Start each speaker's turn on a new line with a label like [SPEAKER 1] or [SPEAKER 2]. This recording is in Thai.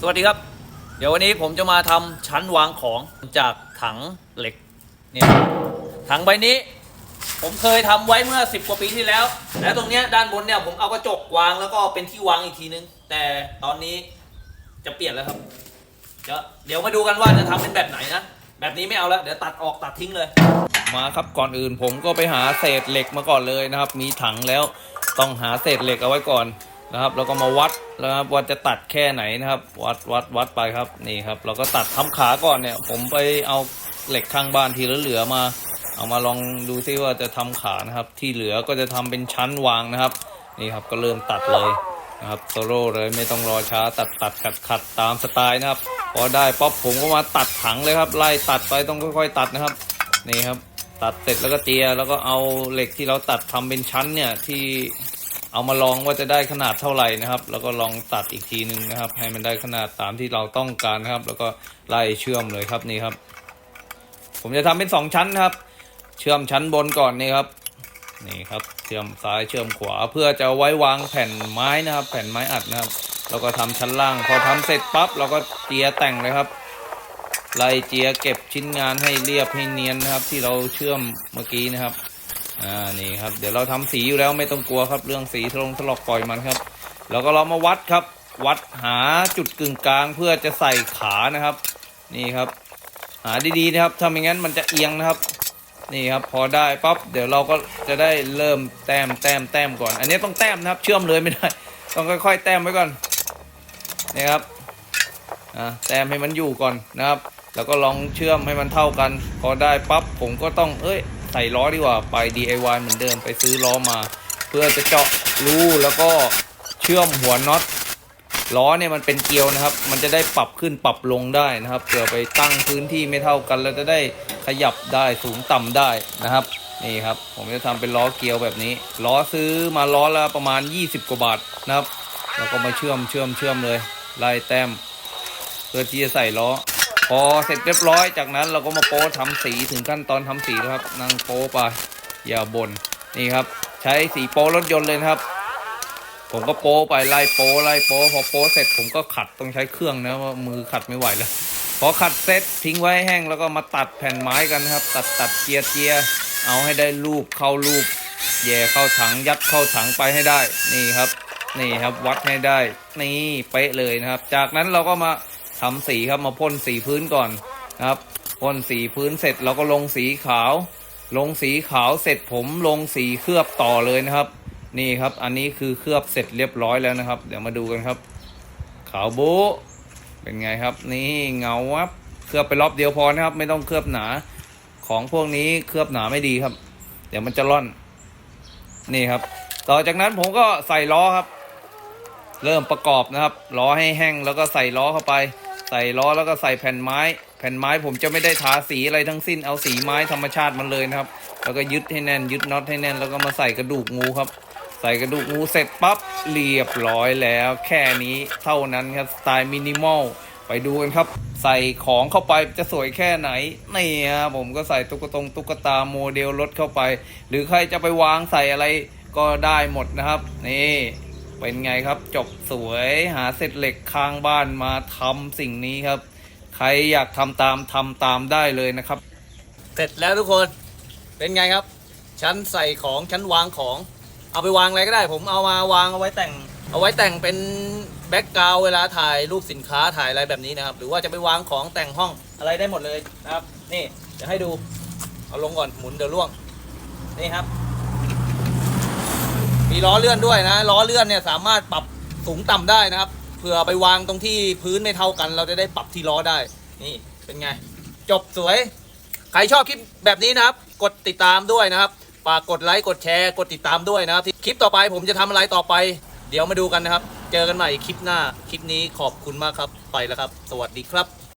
[SPEAKER 1] สวัสดีครับ เดี๋ยววันนี้ผมจะมาทำชั้นวางของจากถังเหล็กเนี่ยถังใบนี้ ผมเคยทำไว้เมื่อ 10 กว่าปีที่แล้ว แล้วตรงเนี้ยด้านบนเนี่ยผมเอากระจกวางแล้วก็เป็นที่วางอีกทีนึง แต่ตอนนี้จะเปลี่ยนแล้วครับเดี๋ยวเดี๋ยวมาดูกันว่าจะทำเป็นแบบไหนนะแบบนี้ไม่เอาแล้วเดี๋ยวตัดออกตัดทิ้งเลย มาครับก่อนอื่นผมก็ไปหาเศษเหล็กมาก่อนเลยนะครับ มีถังแล้วต้องหาเศษเหล็กเอาไว้ก่อน นะครับแล้วก็มาวัดนะครับว่าจะตัดแค่ไหนนะครับ วัดวัดวัดไปครับนี่ครับเราก็ตัดทำขาก่อนเนี่ย ผมไปเอาเหล็กข้างบ้านที่เหลือๆมา เอามาลองดูซิว่าจะทำขานะครับ ที่เหลือก็จะทำเป็นชั้นวางนะครับ นี่ครับก็เริ่มตัดเลยนะครับโซโล่เลยไม่ต้องรอช้าตัดตัดขัดขัดตามสไตล์นะครับ พอได้ป๊อปผมก็มาตัดถังเลยครับ ไล่ตัดไปต้องค่อยๆตัดนะครับนี่ครับ ตัดเสร็จแล้วก็เจียแล้วก็เอาเหล็กที่เราตัดทำเป็นชั้นเนี่ยที่ เอามาลองว่าจะได้ขนาดเท่าไหร่นะครับ แล้วก็ลองตัดอีกทีหนึ่งนะครับ ให้มันได้ขนาดตามที่เราต้องการนะครับ แล้วก็ไล่เชื่อมเลยครับนี่ครับ ผมจะทำเป็นสองชั้นนะครับ เชื่อมชั้นบนก่อนนี่ครับนี่ครับเชื่อมซ้ายเชื่อมขวาเพื่อจะไว้วางแผ่นไม้นะครับ แผ่นไม้อัดนะครับแล้วก็ทำชั้นล่าง พอทำเสร็จปั๊บเราก็เจียแต่งเลยครับไล่เจียเก็บชิ้นงานให้เรียบให้เนียนนะครับ ที่เราเชื่อมเมื่อกี้นะครับ อ่านี่ครับ เดี๋ยวเราทำสีอยู่แล้วไม่ต้องกลัวครับ เรื่องสีทะลงถลอกปล่อยมันครับ แล้วก็เรามาวัดครับ วัดหาจุดกึ่งกลางเพื่อจะใส่ขานะครับ นี่ครับ หาดีๆนะครับถ้าไม่งั้นมันจะเอียงนะครับ นี่ครับ พอได้ปั๊บเดี๋ยวเราก็จะได้เริ่มแต้มแต้มแต้มก่อน อันนี้ต้องแต้มนะครับ เชื่อมเลยไม่ได้ต้องค่อย ๆ แต้มไว้ก่อนนี่ครับอ่าแต้มให้มันอยู่ก่อนนะครับ แล้วก็ลองเชื่อมให้มันเท่ากัน พอได้ปั๊บผมก็ต้องเอ้ย ใส่ล้อดีกว่าไป DIY เหมือนเดิมไปซื้อล้อมา เพื่อจะเจาะรูแล้วก็เชื่อมหัวน็อตล้อเนี่ยมันเป็นเกลียวนะครับ มันจะได้ปรับขึ้นปรับลงได้นะครับเผื่อไปตั้งพื้นที่ไม่เท่ากัน แล้วจะได้ขยับได้สูงต่ำได้นะครับนี่ครับ ผมจะทำเป็นล้อเกลียวแบบนี้ ล้อซื้อมาล้อละประมาณ 20 กว่าบาทนะครับ แล้วก็มาเชื่อมเชื่อมเชื่อมเลยไล่แต้มเพื่อที่จะใส่ล้อ พอเสร็จเรียบร้อยจากนั้นเราก็มาโป๊ทำสีถึงขั้นตอนทำสีแล้วครับนั่งโป๊ไปอย่าบน่นนี่ครับ ใช้สีโป๊รถยนต์เลยครับ ผมก็โป๊ไปไล่โป๊ไล่โป๊พอโป๊เสร็จผมก็ขัดต้องใช้เครื่องนะว่ามือขัดไม่ไหวแล้วพอขัดเสร็จทิ้งไว้แห้งแล้วก็มาตัดแผ่นไม้กันครับ ตัดตัดเจียเจียเอาให้ได้รูปเข้ารูปแย่เข้าถังยัดเข้าถังไปให้ได้นี่ครับ นี่ครับวัดให้ได้ นี่เป๊ะเลยนะครับ จากนั้นเราก็มา ทำสีครับมาพ่นสีพื้นก่อนนะครับพ่นสีพื้นเสร็จเราก็ลงสีขาว ลงสีขาวเสร็จผมลงสีเคลือบต่อเลยนะครับ นี่ครับอันนี้คือเคลือบเสร็จเรียบร้อยแล้วนะครับ เดี๋ยวมาดูกันครับ ขาวโบะเป็นไงครับ นี่เงาวับเคลือบไปรอบเดียวพอนะครับ ไม่ต้องเคลือบหนา ของพวกนี้เคลือบหนาไม่ดีครับ เดี๋ยวมันจะร่อน นี่ครับ ต่อจากนั้นผมก็ใส่ล้อครับ เริ่มประกอบนะครับล้อให้แห้งแล้วก็ใส่ล้อเข้าไป ใส่ล้อแล้วก็ใส่แผ่นไม้ แผ่นไม้ผมจะไม่ได้ทาสีอะไรทั้งสิ้นเอาสีไม้ธรรมชาติมันเลยนะครับ แล้วก็ยึดให้แน่น ยึดน็อตให้แน่น แล้วก็มาใส่กระดูกงูครับ ใส่กระดูกงูเสร็จปั๊บเรียบร้อยแล้ว แค่นี้เท่านั้นครับสไตล์มินิมอลไปดูกันครับ ใส่ของเข้าไปจะสวยแค่ไหนนี่ฮะผมก็ใส่ตุ๊กตงตุ๊กตาโมเดลรถเข้าไป หรือใครจะไปวางใส่อะไรก็ได้หมดนะครับ นี่ เป็นไงครับจบสวยหาเศษเหล็กข้างบ้านมาทำสิ่งนี้ครับ ใครอยากทำตามทำตามได้เลยนะครับ เสร็จแล้วทุกคนเป็นไงครับ ชั้นใส่ของชั้นวางของ เอาไปวางอะไรก็ได้ ผมเอามาวางเอาไว้แต่ง เอาไว้แต่งเป็นแบ็กกราวเวลาถ่ายรูปสินค้าถ่ายอะไรแบบนี้นะครับ หรือว่าจะไปวางของแต่งห้องอะไรได้หมดเลยนะครับ นี่จะให้ดูเอาลงก่อนหมุนเดี๋ยวล่วงนี่ครับ มีล้อเลื่อนด้วยนะล้อเลื่อนเนี่ยสามารถปรับสูงต่ำได้นะครับเผื่อไปวางตรงที่พื้นไม่เท่ากัน เราจะได้ปรับที่ล้อได้ นี่เป็นไง จบสวย ใครชอบคลิปแบบนี้นะครับ กดติดตามด้วยนะครับฝากกดไลค์กดแชร์กดติดตามด้วยนะครับคลิปต่อไปผมจะทำอะไรต่อไป เดี๋ยวมาดูกันนะครับ เจอกันใหม่คลิปหน้าคลิปนี้ขอบคุณมากครับไปแล้วครับ สวัสดีครับ